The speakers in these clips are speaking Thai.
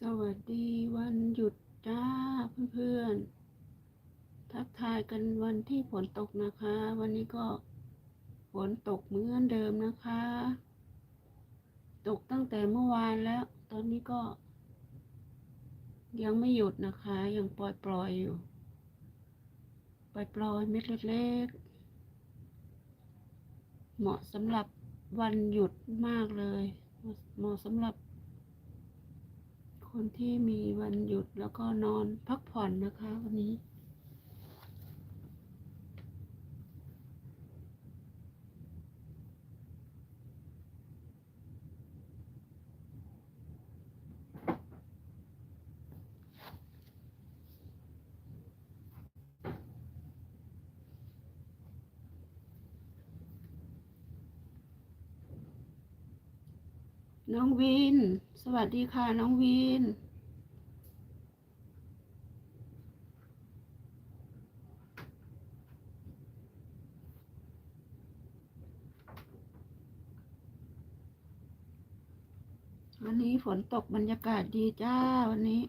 สวัสดีวันหยุดจ้าเพื่อนๆ ทักทายกันวันที่ฝนตกนะคะ วันนี้ก็ฝนตกเหมือนเดิมนะคะ ตกตั้งแต่เมื่อวานแล้ว ตอนนี้ก็ ยังไม่หยุดนะคะ ยังปล่อยๆอยู่ ปล่อยๆเม็ดเล็กๆ เหมาะสำหรับวันหยุดมากเลย เหมาะสำหรับ คนที่มีวันหยุดแล้วก็นอนพักผ่อนนะคะวันนี้ น้องวิน สวัสดีค่ะน้องวิน วันนี้ฝนตกบรรยากาศดีจ้าวันนี้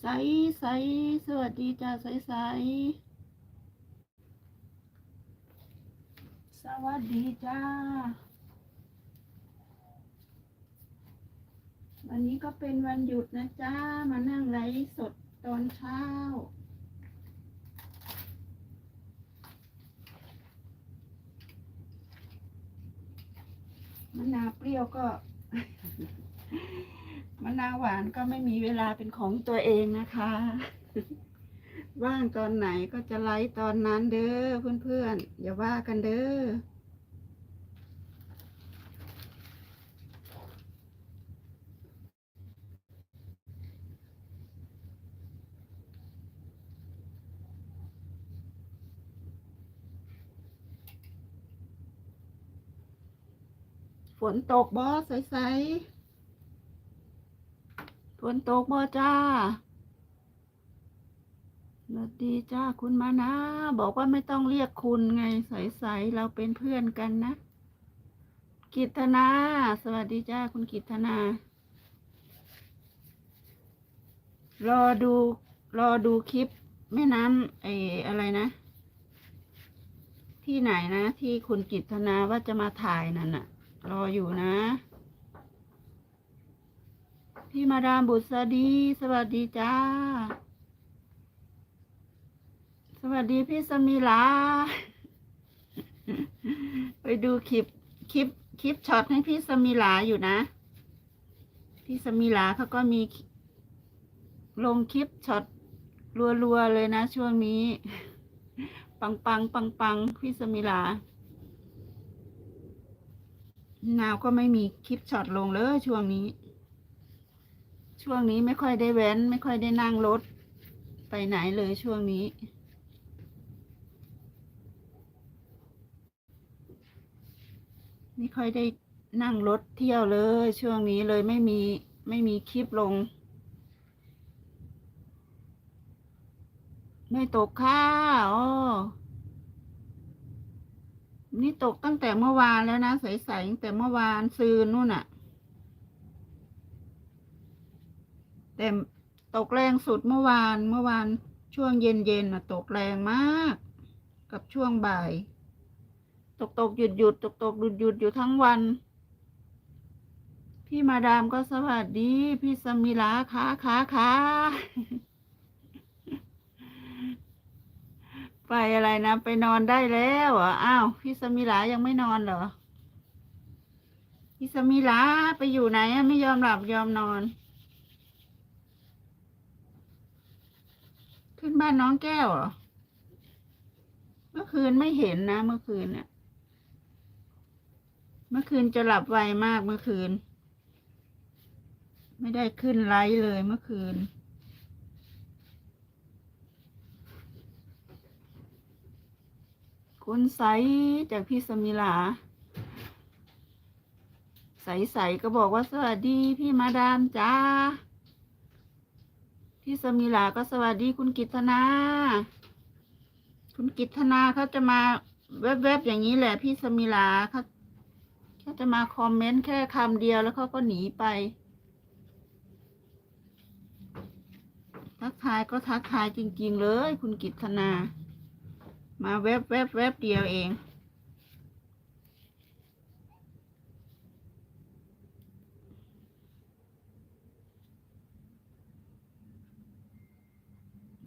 ใสใสสวัสดีจ้าใสใส สวัสดีจ้า วันนี้ก็เป็นวันหยุดนะจ้า มานั่งไลฟ์สดตอนเช้า มะนาวเปรี้ยวก็ มะนาวหวานก็ไม่มีเวลาเป็นของตัวเองนะคะ ว่างตอนไหนก็จะไลฟ์ตอนนั้นเด้อเพื่อนๆ อย่าว่ากันเด้อฝนตกบ่ใสๆฝนตกบ่จ้า สวัสดีจ้าคุณมานะ บอกว่าไม่ต้องเรียกคุณไงใสๆเราเป็นเพื่อนกันนะ กิตนา สวัสดีจ้าคุณกิตนา รอดู รอดูคลิปแม่น้ำไอ้อะไรนะ ที่ไหนนะ ที่คุณกิตนาว่าจะมาถ่ายนั่นน่ะ รออยู่นะ พี่มาดามบุษดี สวัสดีจ้า วัสดีพี่สมิลา ไปดูคลิปคลิปคลิปช็อตให้พี่สมิลาอยู่นะ พี่สมิลาเขาก็มี ลงคลิปช็อตรัวๆเลยนะช่วงนี้ ปังปังปังปังๆพี่สมิลานาวก็ไม่มีคลิปช็อตลงเลยช่วงนี้ ช่วงนี้ไม่ค่อยได้แว้น ไม่ค่อยได้นั่งรถ ไปไหนเลยช่วงนี้ ไม่ค่อยได้นั่งรถเที่ยวเลย ช่วงนี้เลยไม่มีไม่มีคลิปลง ไม่ตกค่ะอ๋อนี่ตกตั้งแต่เมื่อวานแล้วนะ ใสๆตั้งแต่เมื่อวานซืนนู่นน่ะแต่ตกแรงสุดเมื่อวานเมื่อวานช่วงเย็นๆน่ะตกแรงมาก กับช่วงบ่าย ตกตกหยุดหยุดตกตกหยุดหยุดอยู่ทั้งวัน พี่มาดามก็สวัสดี พี่สมิลาขาขาขาไปอะไรนะ ไปนอนได้แล้วเหรออ้าว พี่สมิลายังไม่นอนเหรอ พี่สมิลาไปอยู่ไหนไม่ยอมหลับยอมนอน ขึ้นบ้านน้องแก้วเหรอเมื่อคืนไม่เห็นนะ เมื่อคืนเนี่ย มื่อคืนจะหลับไวมากเมื่อคืน ไม่ได้ขึ้นไลฟ์เลยเมื่อคืน คุณใสจากพี่สมิลา ใสๆก็บอกว่าสวัสดีพี่มาดามจ้า พี่สมิลาก็สวัสดีคุณกิตนา คุณกิตนาเขาจะมาแวบๆอย่างนี้แหละพี่สมิลาเขา เขาจะมาคอมเมนต์แค่คำเดียวแล้วเขาก็หนีไป ทักทายก็ทักทายจริง ๆ เลย คุณกิตนา มาแวบแวบแวบเดียวเอง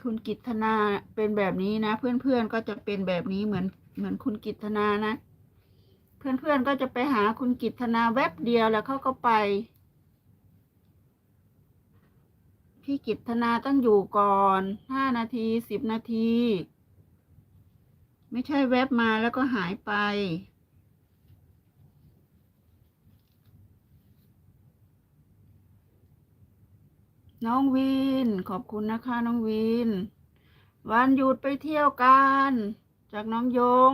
คุณกิตนาเป็นแบบนี้นะ เพื่อนๆก็จะเป็นแบบนี้เหมือนเหมือนคุณกิตนานะ เพื่อนๆก็จะไปหาคุณกิตนาแวบเดียวแล้วเขาก็ไป พี่กิตนาต้องอยู่ก่อนห้านาทีสิบนาที ไม่ใช่แวบมาแล้วก็หายไปน้องวิน ขอบคุณนะคะ น้องวิน วันหยุดไปเที่ยวกัน จากน้องยง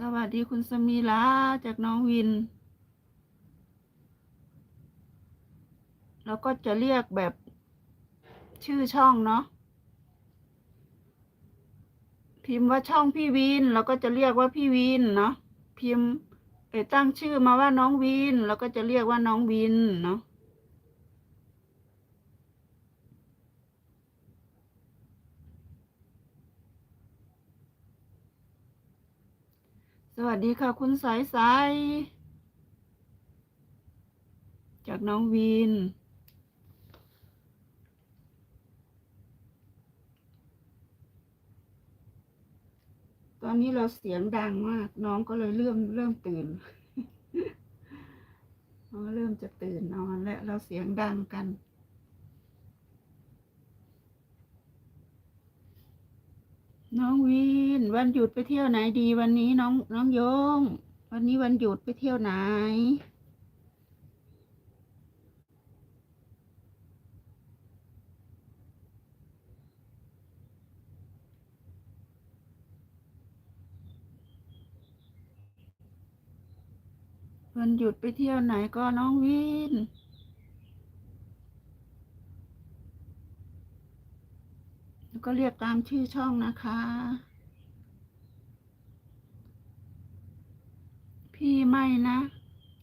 สวัสดีคุณสมีลาจากน้องวิน แล้วก็จะเรียกแบบชื่อช่องเนาะพิมพ์ว่าช่องพี่วินเราก็จะเรียกว่าพี่วินเนาะพิมพ์เอตั้งชื่อมาว่าน้องวินเราก็จะเรียกว่าน้องวินเนาะ สวัสดีค่ะ คุณสายสายจากน้องวินตอนนี้เราเสียงดังมาก น้องก็เลยเริ่มเริ่มตื่นน้องเริ่มจะตื่นนอนและเราเสียงดังกัน น้องวิน วันหยุดไปเที่ยวไหนดี วันนี้น้องน้องโยง วันนี้วันหยุดไปเที่ยวไหน วันหยุดไปเที่ยวไหนก็น้องวิน แล้ว ก็เรียกตามชื่อช่องนะคะ พี่ไม่นะ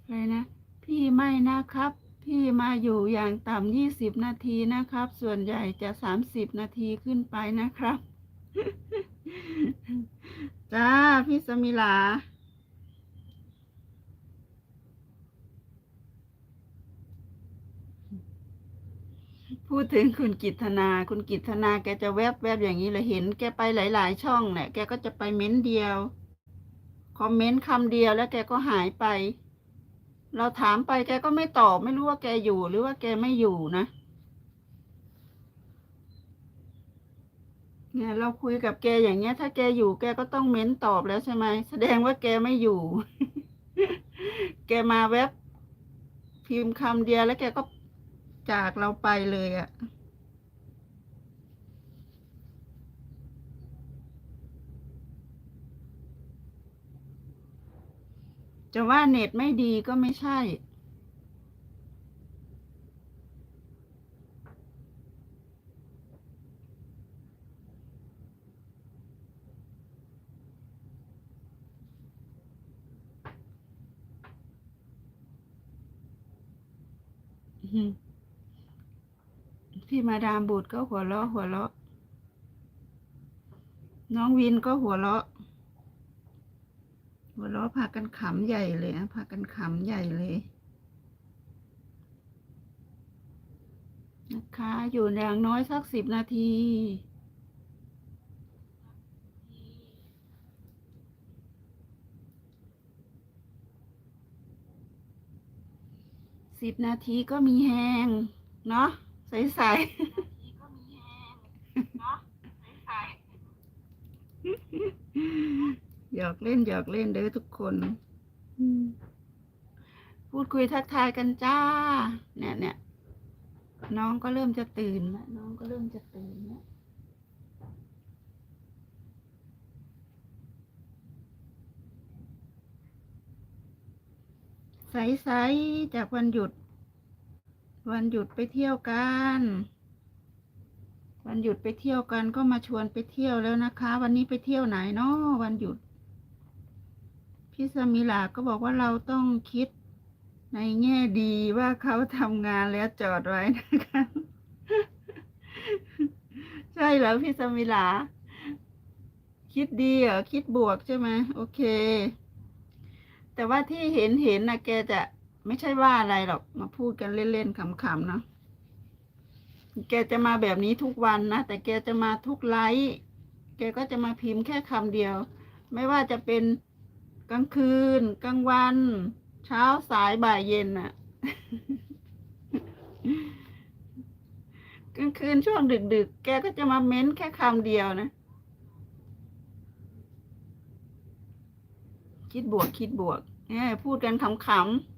อะไรนะ พี่ไม่นะครับ พี่มาอยู่อย่างต่ำยี่สิบนาทีนะครับ ส่วนใหญ่จะสามสิบนาทีขึ้นไปนะครับ จ้า พี่สมิลา พูดถึงคุณกิตนา คุณกิตนาแกจะแวบแวบอย่างนี้เลยเห็น แกไปหลาย ๆ ช่องเนี่ยแกก็จะไปเม้นเดียว คอมเมนต์คำเดียวแล้วแกก็หายไป เราถามไปแกก็ไม่ตอบไม่รู้ว่าแกอยู่หรือว่าแกไม่อยู่นะเนี่ยเราคุยกับแกอย่างเงี้ย ถ้าแกอยู่แกก็ต้องเม้นตอบแล้วใช่ไหมแสดงว่าแกไม่อยู่ แกมาแวบพิมพ์คำเดียวแล้วแกก็ จากเราไปเลยอะ่ะจะว่าเน็ตไม่ดีก็ไม่ใช่ อืม พี่มาดามบุตรก็หัวเราะหัวเราะ น้องวินก็หัวเราะ หัวเราะพากันขำใหญ่เลยนะพากันขำใหญ่เลยนะคะ อยู่อย่างน้อยสักสิบนาทีสิบนาทีก็มีแหงเนาะ ใสๆหยอกเล่นหยอกเล่นเด้อทุกคนอืมพูดคุยทักทายกันจ้า เนี่ยเนี่ยน้องก็เริ่มจะตื่นแล้วน้องก็เริ่มจะตื่นแล้วใสๆจากวันหยุด วันหยุดไปเที่ยวกัน วันหยุดไปเที่ยวกันก็มาชวนไปเที่ยวแล้วนะคะ วันนี้ไปเที่ยวไหนเนาะวันหยุด พี่สมิลาก็บอกว่าเราต้องคิดในแง่ดีว่าเขาทำงานแล้วจอดไว้นะคะ ใช่แล้วพี่สมิลา คิดดีเหรอคิดบวกใช่ไหมโอเค แต่ว่าที่เห็นเห็นนะแกจะ ไม่ใช่ว่าอะไรหรอกมาพูดกันเล่นๆขำๆเนาะแกจะมาแบบนี้ทุกวันนะ แต่แกจะมาทุกไลฟ์แกก็จะมาพิมพ์แค่คำเดียว ไม่ว่าจะเป็นกลางคืน กลางวัน เช้าสายบ่ายเย็นน่ะกลางคืนช่วงดึกๆ แกก็จะมาเม้นแค่คำเดียวนะ คิดบวกคิดบวกเอ้ยพูดกันขำๆ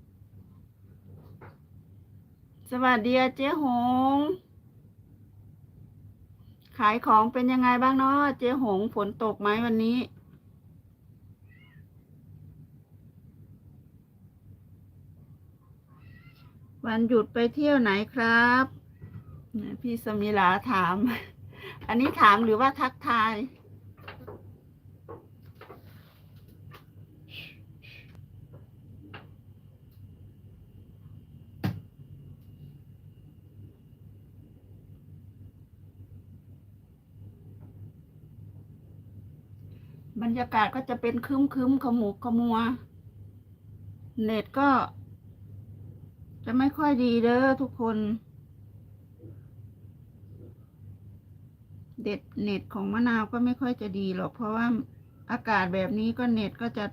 สวัสดีเจ๊หง ขายของเป็นยังไงบ้างเนาะเจ๊หงฝนตกไหมวันนี้ วันหยุดไปเที่ยวไหนครับ พี่สมิลาถาม อันนี้ถามหรือว่าทักทาย ยากาศก็จะเป็นคึมคึมขมุกขมัว เน็ตก็ จะไม่ค่อยดีเด้อทุกคนเด็ดเน็ตของมะนาวก็ไม่ค่อยจะดีหรอก เพราะว่าอากาศแบบนี้ก็เน็ตก็จะ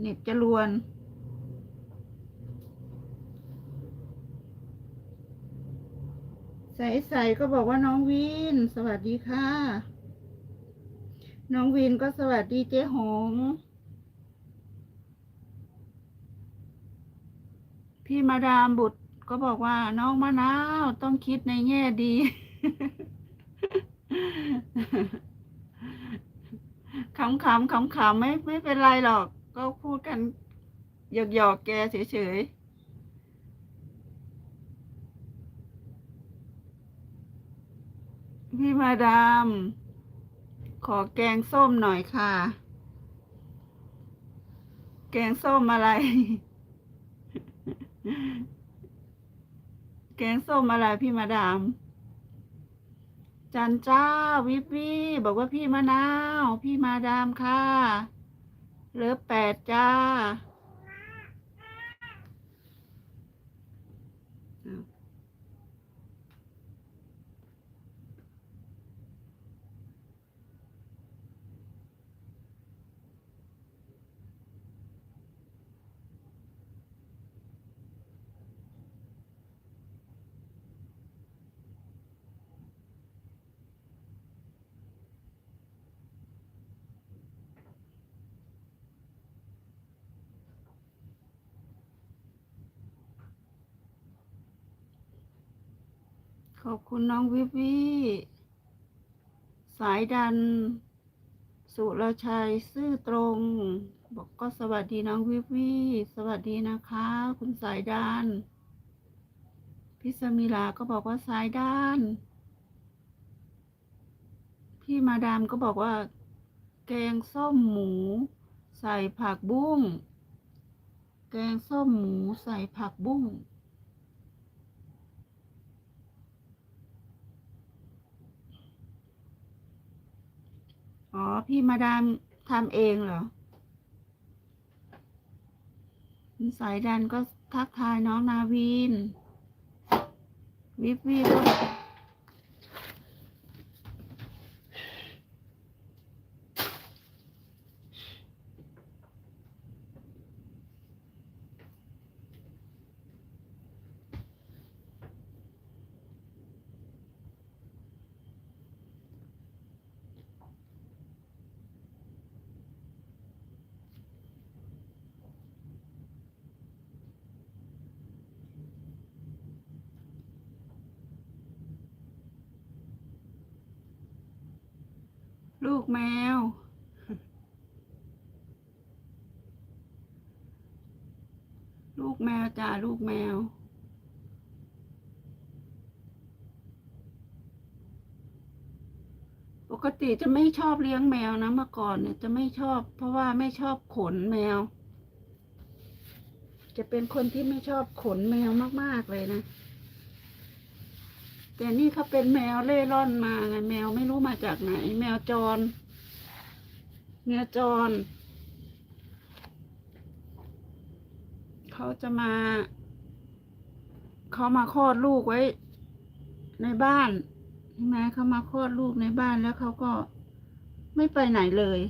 เน็ตจะรวน ใสๆก็บอกว่าน้องวิน สวัสดีค่ะ น้องวินก็สวัสดีเจ๊หง พี่มาดามบุตรก็บอกว่าน้องมะนาวต้องคิดในแง่ดี ขำขำขำขำๆไม่ไม่เป็นไรหรอก ก็พูดกันหยอกหยอกๆแกเฉยๆพี่มาดาม ขอแกงส้มหน่อยค่ะ แกงส้มอะไร แกงส้มอะไรพี่มาดาม จันจ้าวิบวิบอกว่าพี่มะนาว พี่มาดามค่ะเลิฟแปดจ้าอ้าว ขอบคุณน้องวิบวิสายดัน สุรชัยซื่อตรง บอกก็สวัสดีน้องวิบวิสวัสดีนะคะ คุณสายดันพี่สมิลาก็บอกว่าสายด้าน พี่มาดามก็บอกว่า แกงส้มหมู ใส่ผักบุ้ง แกงส้มหมูใส่ผักบุ้ง อ๋อ พี่มาดามทำเองเหรอสายดันก็ทักทายน้องนาวิน วิบวิบูกแมวจ้าลูกแมว ปกติจะไม่ชอบเลี้ยงแมวนะเมื่อก่อนเนี่ยจะไม่ชอบ เพราะว่าไม่ชอบขนแมว จะเป็นคนที่ไม่ชอบขนแมวมาก ๆ เลยนะ แต่นี่เขาเป็นแมวเล่ร่อนมาไงแมวไม่รู้มาจากไหน แมวจร แมวจร เขาจะมา เขามาคลอดลูกไว้ ในบ้านใช่ไหมเขามาคลอดลูกในบ้านแล้วเขาก็ไม่ไปไหนเลย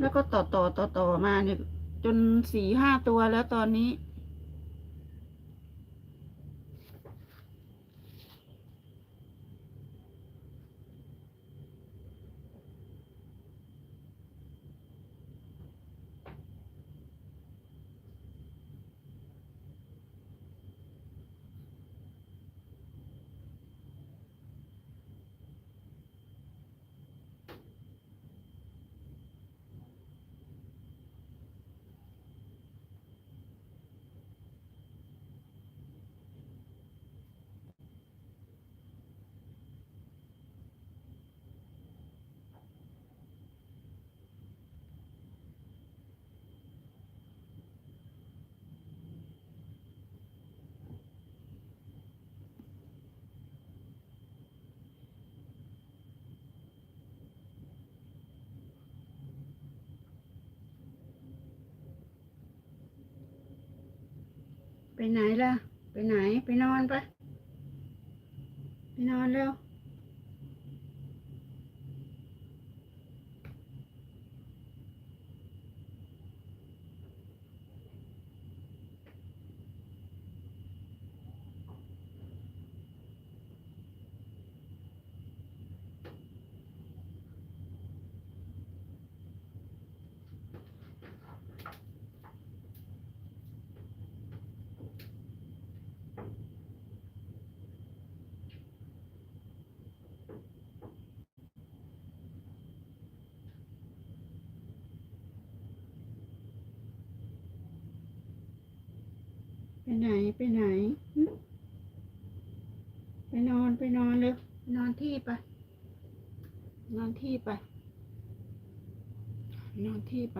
แล้วก็ต่อต่อต่อต่อมาเนี่ย จนสี่ห้าตัวแล้วตอนนี้ ไปไหนล่ะ ไปไหน ไปนอนไปไปนอนเร็ว ไปไหนไปไหนหึไปนอนไปนอนเร็วไปนอนที่ไป นอนที่ไป นอนที่ไป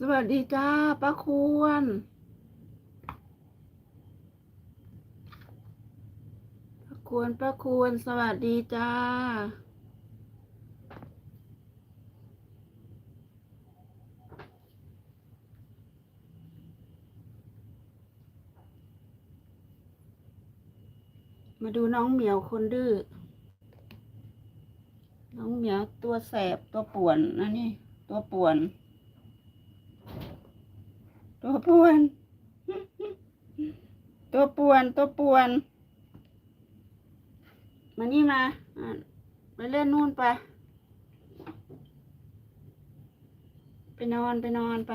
สวัสดีจ้าป้าควร ป้าควรป้าควร สวัสดีจ้า มาดูน้องเหมียวคนดื้อ น้องเหมียวตัวแสบตัวป่วนนะนี่ ตัวป่วน ตัวป่วน ตัวป่วน ตัวป่วน มานี่มาไปเล่นนู่นไป ไปนอนไปนอนไป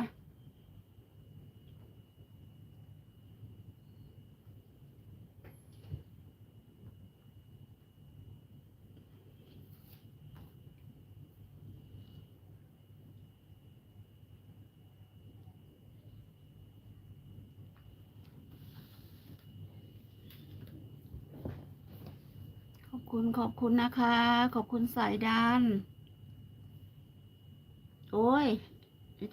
ขอบคุณนะคะ ขอบคุณสายดานโอ้ย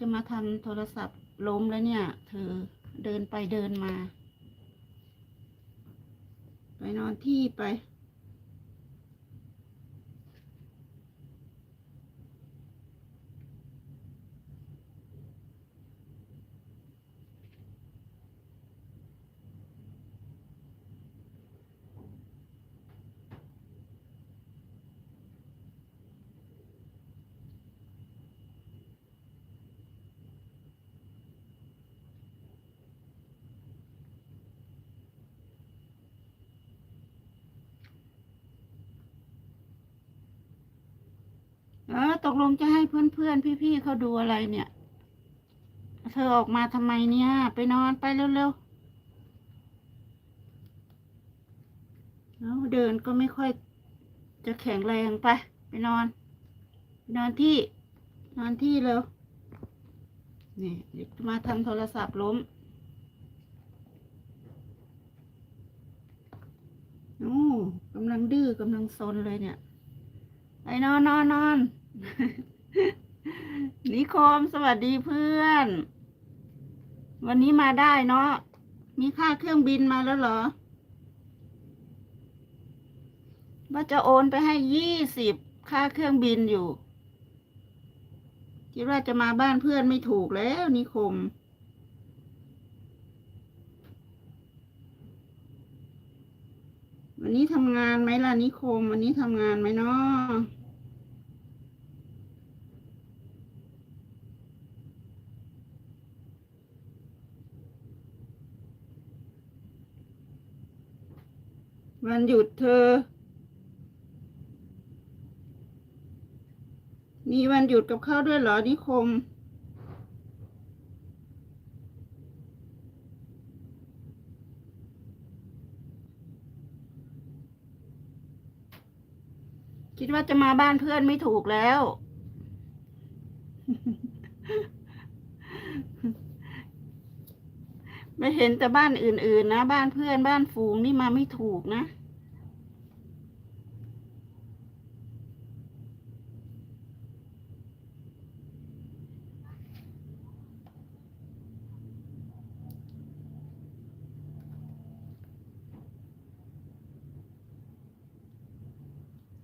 จะมาทำโทรศัพท์ล้มแล้วเนี่ย เธอเดินไปเดินมา ไปนอนที่ไป อ ตก ลงจะให้เพื่อนๆ พี่ๆเขาดูอะไรเนี่ย เธอออกมาทำไมเนี่ย ไปนอนไปเร็วๆแล้วเดินก็ไม่ค่อยจะแข็งแรงไป ไปนอน นอนที่ นอนที่เร็วนี่เด็กมาทำโทรศัพท์ล้มโอ้กำลังดื้อกำลังซนเลยเนี่ยไอ้นอนนอนนอน นิคมสวัสดีเพื่อน วันนี้มาได้เนาะมีค่าเครื่องบินมาแล้วเหรอ ว่าจะโอนไปให้ยี่สิบค่าเครื่องบินอยู่คิดว่าจะมาบ้านเพื่อนไม่ถูกแล้วนิคม วันนี้ทำงานไหมล่ะนิคม วันนี้ทำงานไหมเนาะ วันหยุดเธอ มีวันหยุดกับเขาด้วยเหรอนิคม คิดว่าจะมาบ้านเพื่อนไม่ถูกแล้ว ไม่เห็นแต่บ้านอื่น ๆ นะ บ้านเพื่อนบ้านฝูงนี่มาไม่ถูกนะ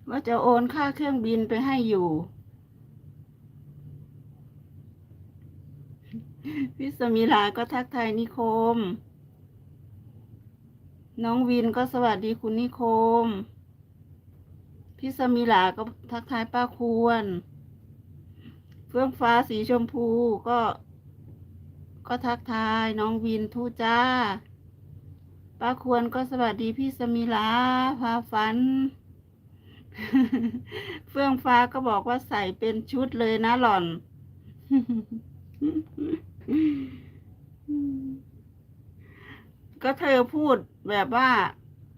ว่าจะโอนค่าเครื่องบินไปให้อยู่ พี่สมิลาก็ทักทายนิคม น้องวินก็สวัสดีคุณนิคม พี่สมิลาก็ทักทายป้าควร เฟื่องฟ้าสีชมพูก็ ก็ทักทายน้องวินทูจ้า ป้าควรก็สวัสดีพี่สมิลาพาฝัน เฟื่องฟ้าก็บอกว่าใส่เป็นชุดเลยนะหล่อน ก็เธอพูดแบบว่า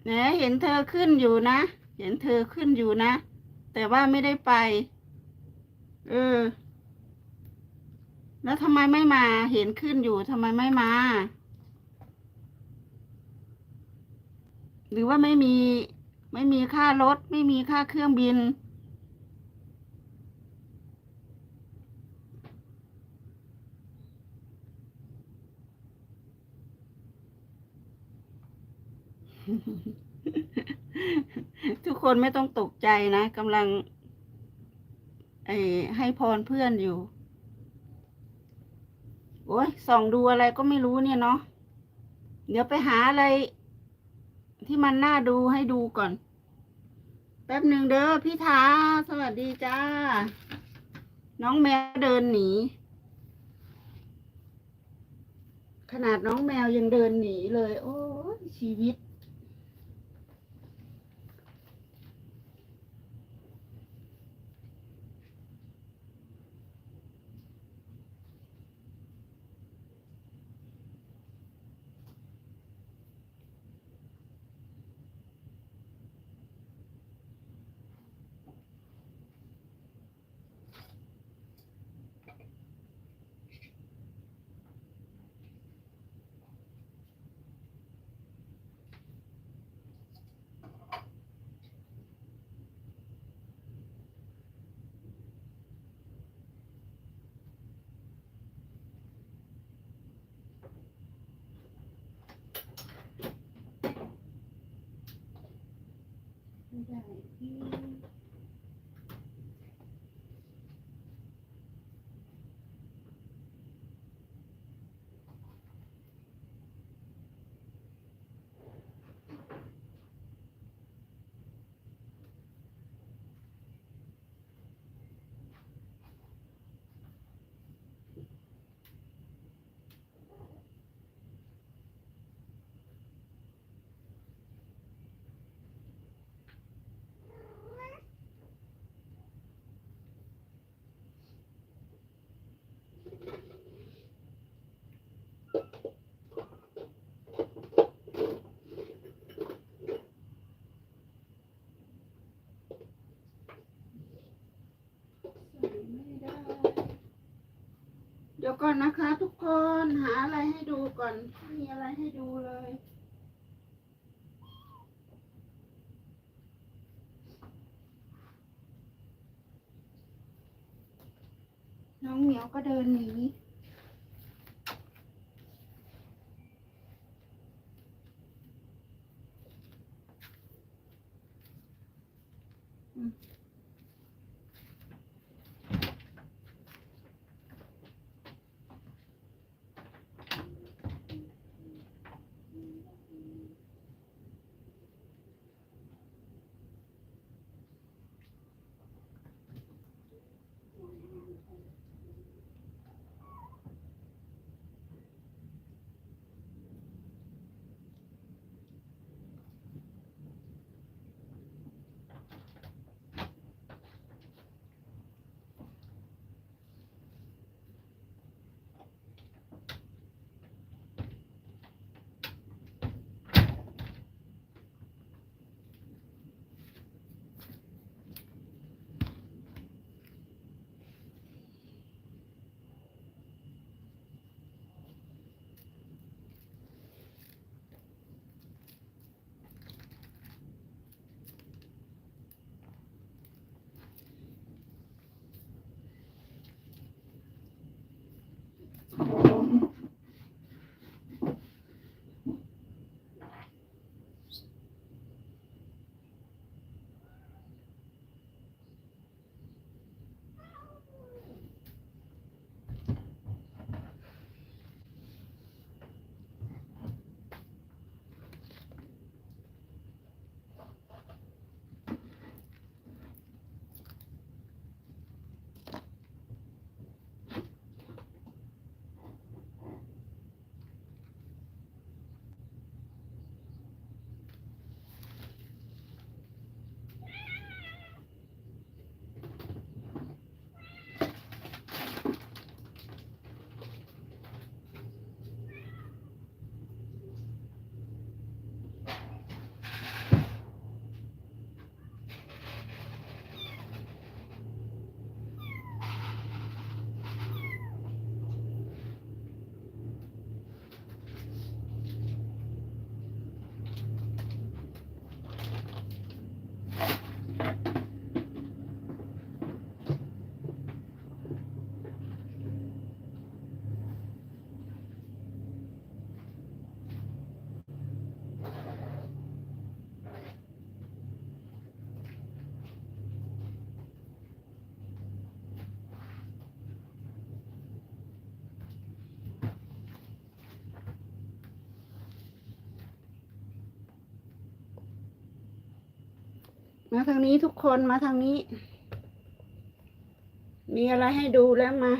แหนเห็นเธอขึ้นอยู่นะ เห็นเธอขึ้นอยู่นะ แต่ว่าไม่ได้ไป เออ แล้วทำไมไม่มา เห็นขึ้นอยู่ทำไมไม่มา หรือว่าไม่มี ไม่มีค่ารถ ไม่มีค่าเครื่องบิน ทุกคนไม่ต้องตกใจนะกำลังให้พรเพื่อนอยู่ โอ้ยส่องดูอะไรก็ไม่รู้เนี่ยเนาะเดี๋ยวไปหาอะไร ที่มันน่าดูให้ดูก่อน แป๊บหนึ่งเด้อพี่ทาสวัสดีจ้า น้องแมวเดินหนี ขนาดน้องแมวยังเดินหนีเลย โอ้ชีวิต ไม่ ดี๋ยวก่อนนะคะ ทุกคนหาอะไรให้ดูก่อนมีอะไรให้ดูเลยน้องเหมียวก็เดินหนี มาทางนี้ทุกคนมาทางนี้ มีอะไรให้ดูแล้วมา